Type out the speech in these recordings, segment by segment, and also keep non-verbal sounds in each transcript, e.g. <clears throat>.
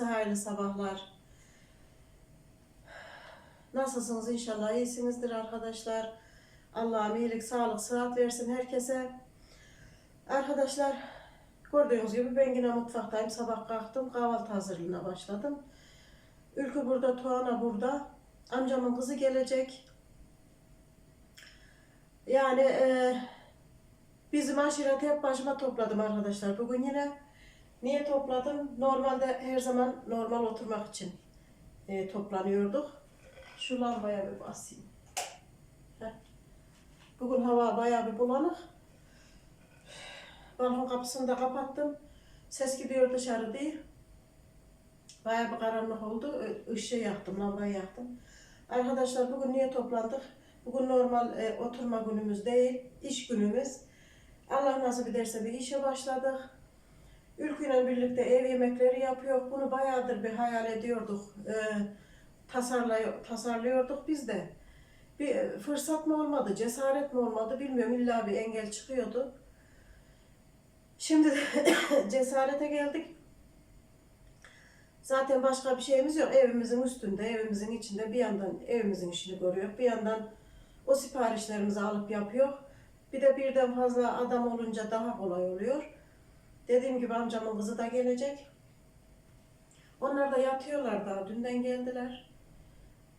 Herkese sabahlar. Nasılsınız inşallah iyisinizdir arkadaşlar. Allah'ım iyilik, sağlık, sıhhat versin herkese. Arkadaşlar gördüğünüz gibi ben yine mutfaktayım. Sabah kalktım kahvaltı hazırlığına başladım. Ülkü burada, Tuana burada. Amcamın kızı gelecek. Yani e, bizim aşireti hep başıma topladım arkadaşlar. Bugün yine niye topladım? Normalde her zaman normal oturmak için e, toplanıyorduk. Şu lambaya bir basayım. Heh. Bugün hava bayağı bir bulanık. Balkon kapısını da kapattım. Ses gidiyor dışarı değil. Bayağı bir karanlık oldu. Işığı yaktım, lambayı yaktım. Arkadaşlar bugün niye toplandık? Bugün normal e, oturma günümüz değil, iş günümüz. Allah nasip ederse bir işe başladık. Ülküyle birlikte ev yemekleri yapıyor. Bunu bayağıdır bir hayal ediyorduk. E, tasarlay- tasarlıyorduk biz de. Bir e, fırsat mı olmadı, cesaret mi olmadı bilmiyorum. İlla bir engel çıkıyordu. Şimdi <coughs> cesarete geldik. Zaten başka bir şeyimiz yok. Evimizin üstünde, evimizin içinde bir yandan evimizin işini görüyor. Bir yandan o siparişlerimizi alıp yapıyor. Bir de birden fazla adam olunca daha kolay oluyor. Dediğim gibi amcamın kızı da gelecek. Onlar da yatıyorlar daha. Dünden geldiler.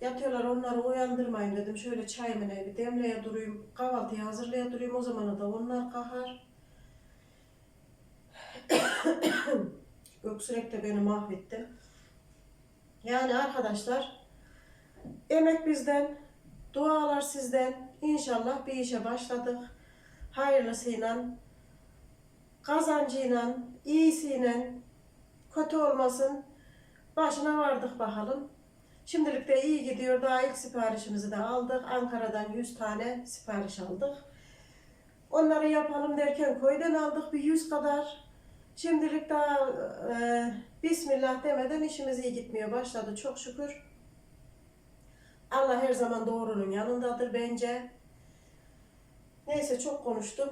Yatıyorlar onları uyandırmayın dedim. Şöyle çayımı ne bir demleye durayım. Kahvaltıyı hazırlaya durayım. O zamana da onlar kalkar. Öksürek <coughs> de beni mahvetti. Yani arkadaşlar emek bizden, dualar sizden. İnşallah bir işe başladık. Hayırlısıyla, kazancıyla, iyisiyle, kötü olmasın. Başına vardık bakalım. Şimdilik de iyi gidiyor. Daha ilk siparişimizi de aldık. Ankara'dan 100 tane sipariş aldık. Onları yapalım derken köyden aldık bir 100 kadar. Şimdilik daha e, Bismillah demeden işimiz iyi gitmeye başladı çok şükür. Allah her zaman doğrunun yanındadır bence. Neyse çok konuştum.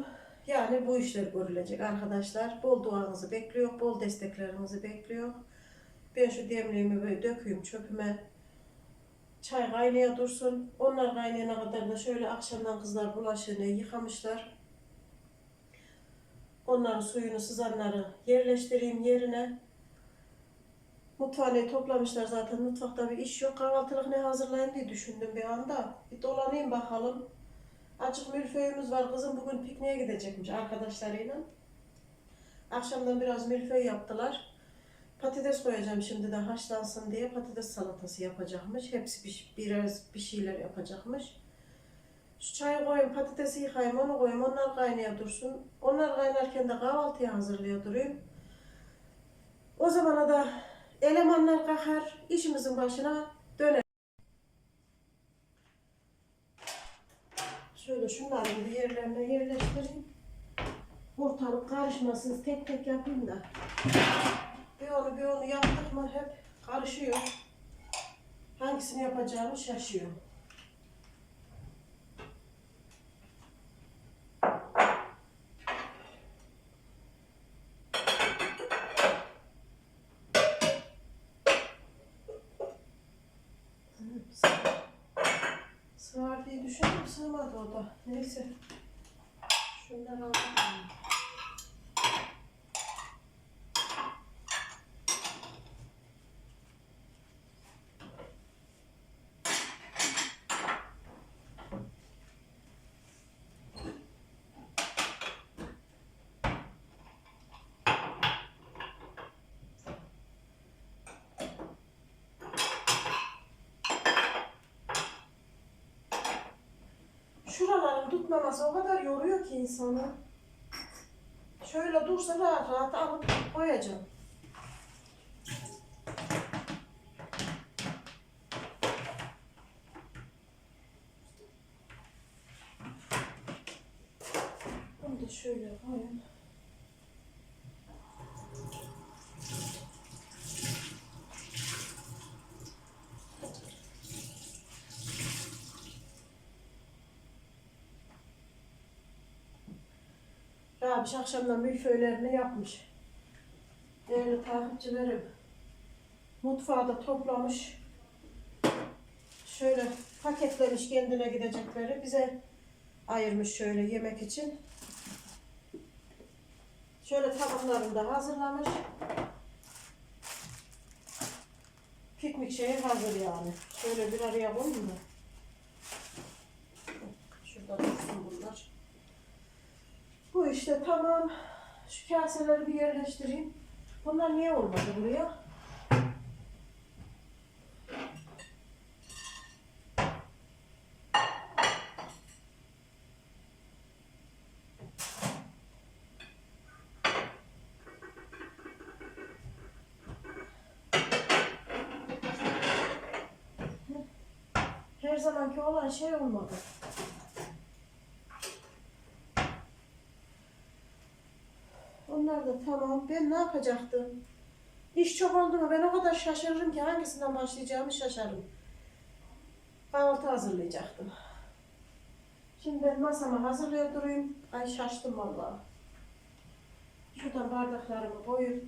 Yani bu işler görülecek arkadaşlar. Bol duanızı bekliyor, bol desteklerinizi bekliyor. Ben şu demliğimi böyle döküyüm çöpüme. Çay kaynaya dursun. Onlar kaynayana kadar da şöyle akşamdan kızlar bulaşığını yıkamışlar. Onların suyunu sızanları yerleştireyim yerine. Mutfağını toplamışlar zaten. Mutfakta bir iş yok. Kahvaltılık ne hazırlayayım diye düşündüm bir anda. Bir dolanayım bakalım. Açık milföyümüz var. Kızım bugün pikniğe gidecekmiş arkadaşlarıyla. Akşamdan biraz milföy yaptılar. Patates koyacağım şimdi de haşlansın diye patates salatası yapacakmış. Hepsi bir, biraz bir şeyler yapacakmış. Şu çayı koyayım, patatesi yıkayayım, onu koyayım, onlar kaynaya dursun. Onlar kaynarken de kahvaltıyı hazırlıyor durayım. O zamana da elemanlar kalkar, işimizin başına döner. Şöyle şunları bir yerlerine yerleştireyim. Ortalık karışmasın, tek tek yapayım da. Bir onu bir onu yaptık mı hep karışıyor. Hangisini yapacağımı şaşıyor. Sığar diye düşündüm sığmadı o da. Neyse. Şundan alalım. Tutmaması o kadar yoruyor ki insanı. Şöyle dursa rahat rahat alıp koyacağım. Bunu da şöyle koyayım. Rabiş akşamdan milföylerini yapmış. Değerli takipçilerim. Mutfağı da toplamış. Şöyle paketlemiş kendine gidecekleri. Bize ayırmış şöyle yemek için. Şöyle tabaklarını da hazırlamış. Piknik şeyi hazır yani. Şöyle bir araya koyayım da. Şurada dursun bunlar. Bu işte tamam. Şu kaseleri bir yerleştireyim. Bunlar niye olmadı buraya? Her zamanki olan şey olmadı. Onlar da tamam. Ben ne yapacaktım? İş çok oldu mu ben o kadar şaşırırım ki hangisinden başlayacağımı şaşarım. Kahvaltı hazırlayacaktım. Şimdi ben masamı hazırlıyor durayım. Ay şaştım vallahi. Şuradan bardaklarımı koyup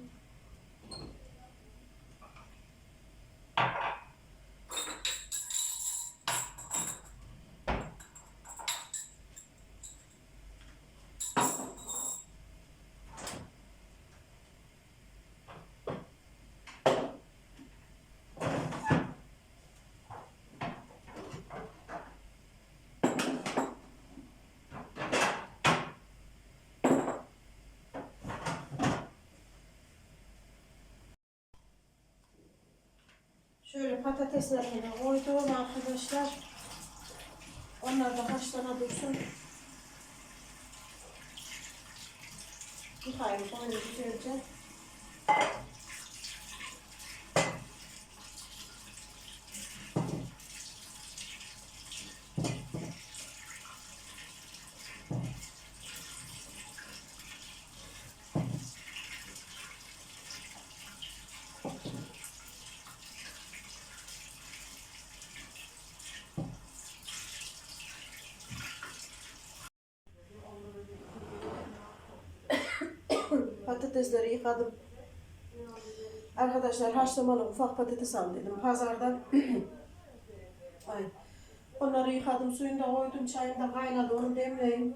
Şöyle patateslerini koydum arkadaşlar. Onlar da haşlana dursun. Yıkayayım koyayım güzelce. Patatesleri yıkadım. Arkadaşlar haşlamalı ufak patates al dedim pazardan. <clears throat> Ay. Onları yıkadım, suyunu da koydum, çayım da kaynadı, onu demleyeyim.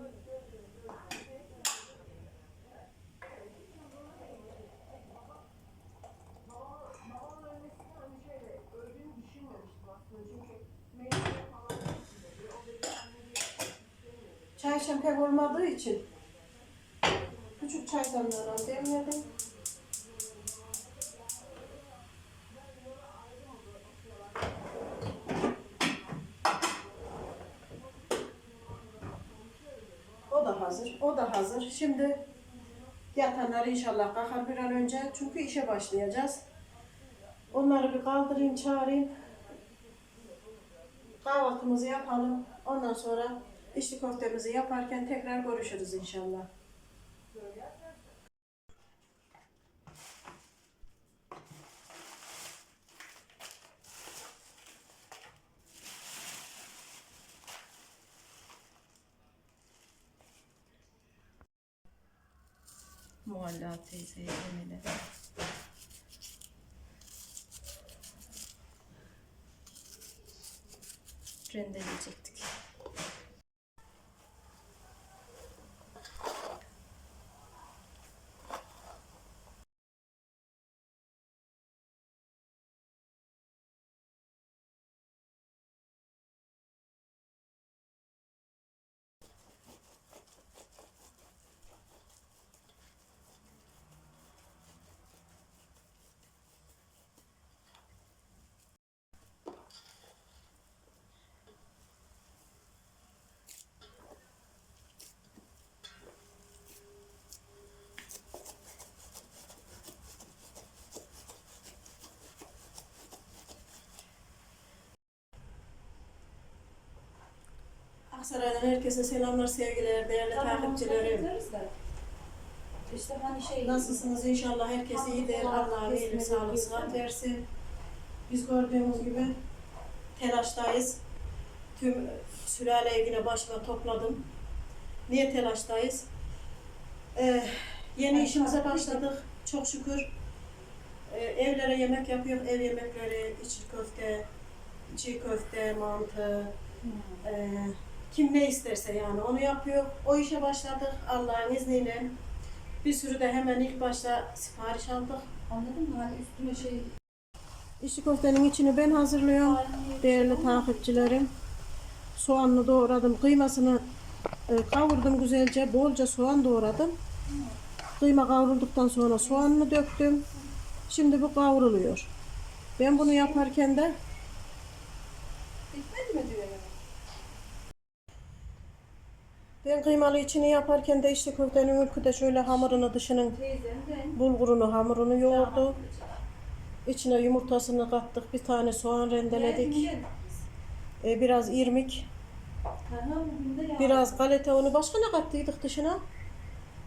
Çay şempek olmadığı için küçük çaydanlardan hazır, o da hazır. Şimdi yatanlar inşallah kalkar bir an önce çünkü işe başlayacağız. Onları bir kaldırayım, çağırayım. Kahvaltımızı yapalım. Ondan sonra içli köftemizi yaparken tekrar görüşürüz inşallah. Mualla teyzeye Emine. Rendeleyecektik. Aksaray'dan herkese selamlar, sevgiler, değerli takipçilerim. İşte hani şey Nasılsınız inşallah herkes iyidir. Allah iyilik, sağlık, sıhhat versin. Biz gördüğümüz gibi telaştayız. Tüm sülaleyi yine başıma topladım. Niye telaştayız? Ee, yeni işimize başladık. Çok şükür. e, evlere yemek yapıyor. Ev yemekleri, içli köfte, çiğ köfte, mantı, e, kim ne isterse yani onu yapıyor. O işe başladık Allah'ın izniyle. Bir sürü de hemen ilk başta sipariş aldık. Anladın mı? Hani üstüne şey İçli köftenin içini ben hazırlıyorum. Değerli takipçilerim. Soğanını doğradım. Kıymasını e, kavurdum güzelce. Bolca soğan doğradım. Kıyma kavrulduktan sonra soğanını döktüm. Şimdi bu kavruluyor. Ben bunu yaparken de bitmedi mi diyor yani. Ben kıymalı içini yaparken de işte köftenin ülküde şöyle hamurunu dışının bulgurunu hamurunu yoğurdu. İçine yumurtasını kattık. Bir tane soğan rendeledik. Yedim, E, biraz irmik. De. Biraz galeta unu başka ne kattıydık dışına?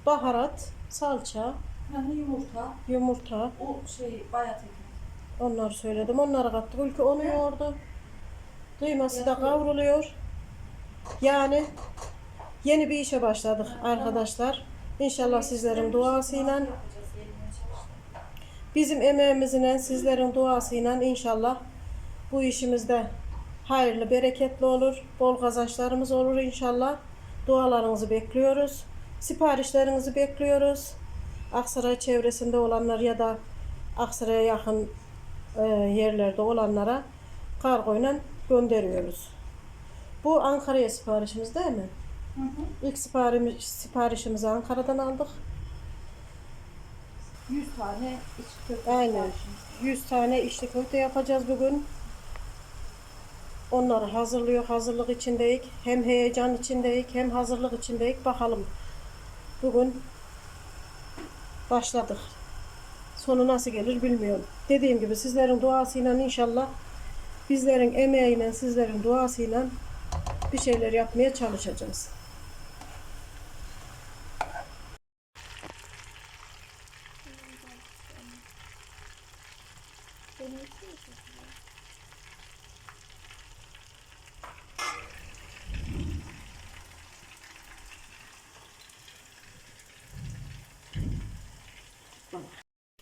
Baharat, salça, yumurta. yumurta. O şey bayat ekmek. Onları söyledim. Onları kattık. Ülke onu yoğurdu. Kıyması da kavruluyor. Yani yeni bir işe başladık arkadaşlar. İnşallah sizlerin duasıyla, bizim emeğimizle, sizlerin duasıyla inşallah bu işimizde hayırlı, bereketli olur. Bol kazançlarımız olur inşallah. Dualarınızı bekliyoruz. Siparişlerinizi bekliyoruz. Aksaray çevresinde olanlar ya da Aksaray'a yakın e, yerlerde olanlara kargoyla gönderiyoruz. Bu Ankara'ya siparişimiz değil mi? Hı hı. İlk siparişimiz, siparişimizi Ankara'dan aldık. 100 tane içi köfte Aynen. siparişimiz. 100 tane içli köfte yapacağız bugün. Onları hazırlıyor, hazırlık içindeyik. Hem heyecan içindeyik, hem hazırlık içindeyik. Bakalım. Bugün başladık. Sonu nasıl gelir bilmiyorum. Dediğim gibi sizlerin duasıyla inşallah bizlerin emeğiyle, sizlerin duasıyla bir şeyler yapmaya çalışacağız.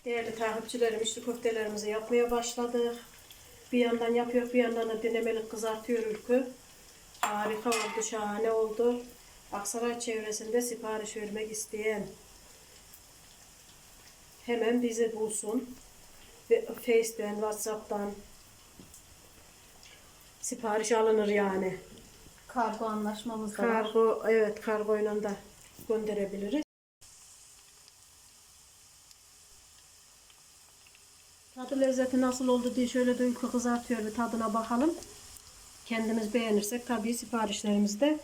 Değerli takipçilerim, içli köftelerimizi yapmaya başladık. Bir yandan yapıyor, bir yandan da denemelik kızartıyor ülkü. Harika oldu, şahane oldu. Aksaray çevresinde sipariş vermek isteyen hemen bizi bulsun. Ve Face'den, Whatsapp'tan sipariş alınır yani. Kargo anlaşmamız da var. Kargo, evet kargoyla da gönderebiliriz. Lezzeti nasıl oldu diye şöyle ülke kızartıyor bir tadına bakalım. Kendimiz beğenirsek tabii siparişlerimizi de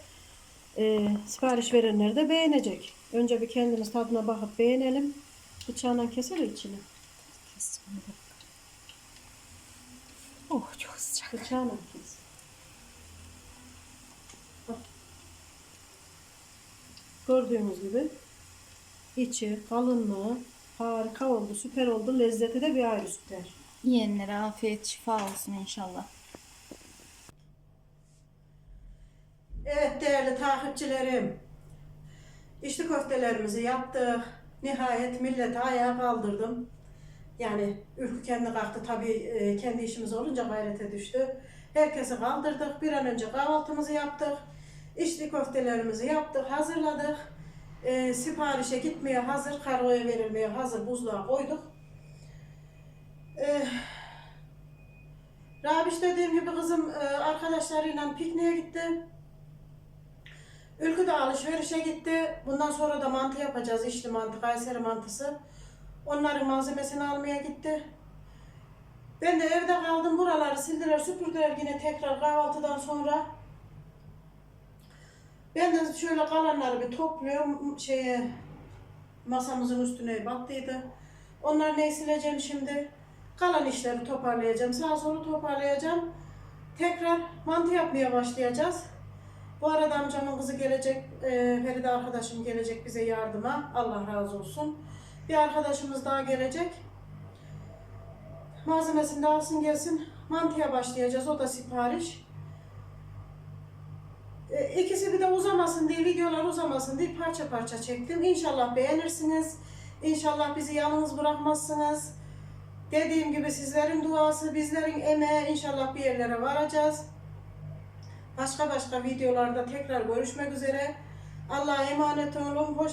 e, sipariş verenler de beğenecek. Önce bir kendimiz tadına bakıp beğenelim. Bıçağla keselim içini. Oh çok sıcak. Bıçağla kes. Gördüğünüz gibi içi, kalınlığı harika oldu, süper oldu. Lezzeti de bir ayrı süper. Yiyenlere afiyet şifa olsun inşallah. Evet değerli takipçilerim. İçli köftelerimizi yaptık. Nihayet millete ayağa kaldırdım. Yani ülkü kendi kalktı tabii e, kendi işimiz olunca gayrete düştü. Herkesi kaldırdık. Bir an önce kahvaltımızı yaptık. İçli köftelerimizi yaptık, hazırladık. E, siparişe gitmeye hazır, kargoya verilmeye hazır buzluğa koyduk. E, Rabiş dediğim gibi kızım e, arkadaşlarıyla pikniğe gitti. Ülkü de alışverişe gitti. Bundan sonra da mantı yapacağız. İçli mantı, Kayseri mantısı. Onların malzemesini almaya gitti. Ben de evde kaldım. Buraları sildiler, süpürdüler yine tekrar kahvaltıdan sonra. Ben de şöyle kalanları bir topluyorum. Şeye, masamızın üstüne battıydı. Onlar ne sileceğim şimdi? Kalan işleri toparlayacağım. Sağa sola toparlayacağım. Tekrar mantı yapmaya başlayacağız. Bu arada amcamın kızı gelecek, e, Feride arkadaşım gelecek bize yardıma. Allah razı olsun. Bir arkadaşımız daha gelecek. Malzemesini de alsın gelsin. Mantıya başlayacağız. O da sipariş. E, ikisi bir de uzamasın diye, videolar uzamasın diye parça parça çektim. İnşallah beğenirsiniz. İnşallah bizi yalnız bırakmazsınız. Dediğim gibi sizlerin duası, bizlerin emeği inşallah bir yerlere varacağız. Başka başka videolarda tekrar görüşmek üzere. Allah'a emanet olun. Hoş